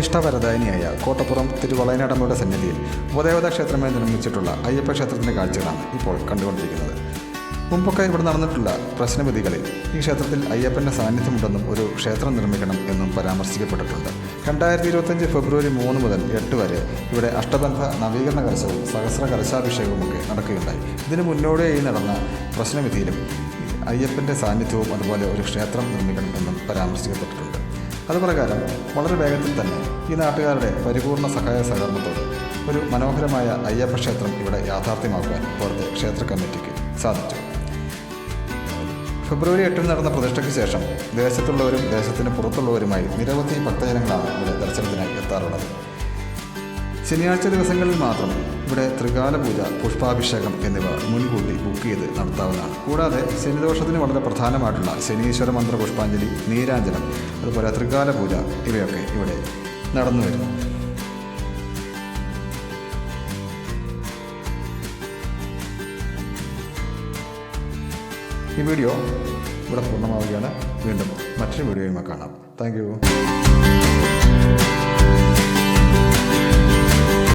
സർവഭീഷ്ടവരദായിനിയായ കോട്ടപ്പുറം തിരുവളയനാടമ്മയുടെ സന്നിധിയിൽ ഉപദേവതാ ക്ഷേത്രമായി നിർമ്മിച്ചിട്ടുള്ള അയ്യപ്പ ക്ഷേത്രത്തിന്റെ കാഴ്ചകളാണ് ഇപ്പോൾ കണ്ടുകൊണ്ടിരിക്കുന്നത്. മുമ്പൊക്കെ ഇവിടെ നടന്നിട്ടുള്ള പ്രശ്നവിധികളിൽ ഈ ക്ഷേത്രത്തിൽ അയ്യപ്പന്റെ സാന്നിധ്യമുണ്ടെന്നും ഒരു ക്ഷേത്രം നിർമ്മിക്കണം എന്നും പരാമർശിക്കപ്പെട്ടിട്ടുണ്ട്. രണ്ടായിരത്തി ഇരുപത്തഞ്ച് ഫെബ്രുവരി മൂന്ന് മുതൽ എട്ട് വരെ ഇവിടെ അഷ്ടബന്ധ നവീകരണ കലശവും സഹസ്ര കലശാഭിഷേകവും ഒക്കെ നടക്കുകയുണ്ടായി. ഇതിനു മുന്നോടിയായി നടന്ന പ്രശ്നവിധിയിലും അയ്യപ്പന്റെ സാന്നിധ്യവും അതുപോലെ ഒരു ക്ഷേത്രം നിർമ്മിക്കണം എന്നും പരാമർശിക്കപ്പെട്ടിട്ടുണ്ട്. അതുപ്രകാരം വളരെ വേഗത്തിൽ തന്നെ ഈ നാട്ടുകാരുടെ പരിപൂർണ സഹായ സഹകരണത്തോടെ ഒരു മനോഹരമായ അയ്യപ്പ ക്ഷേത്രം ഇവിടെ യാഥാർത്ഥ്യമാക്കുവാൻ ഇപ്പോഴത്തെ ക്ഷേത്ര കമ്മിറ്റിക്ക് സാധിച്ചു. ഫെബ്രുവരി എട്ടിന് നടന്ന പ്രതിഷ്ഠയ്ക്ക് ശേഷം ദേശത്തുള്ളവരും ദേശത്തിന് പുറത്തുള്ളവരുമായി നിരവധി ഭക്തജനങ്ങളാണ് ഇവിടെ ദർശനത്തിനായി എത്താറുള്ളത്. ശനിയാഴ്ച ദിവസങ്ങളിൽ മാത്രം ഇവിടെ ത്രികാല പൂജ പുഷ്പാഭിഷേകം എന്നിവ മുൻകൂട്ടി ബുക്ക് ചെയ്ത് നടത്താവുന്നതാണ്. കൂടാതെ ശനിദോഷത്തിന് വളരെ പ്രധാനമായിട്ടുള്ള ശനീശ്വര മന്ത്ര പുഷ്പാഞ്ജലി നീരാഞ്ജനം അതുപോലെ ത്രികാല പൂജ ഇവയൊക്കെ ഇവിടെ നടന്നു വരുന്നു. ഈ വീഡിയോ ഇവിടെ പൂർണമാവുകയാണ്. വീണ്ടും മറ്റൊരു വീഡിയോയുമായി കാണാം. താങ്ക്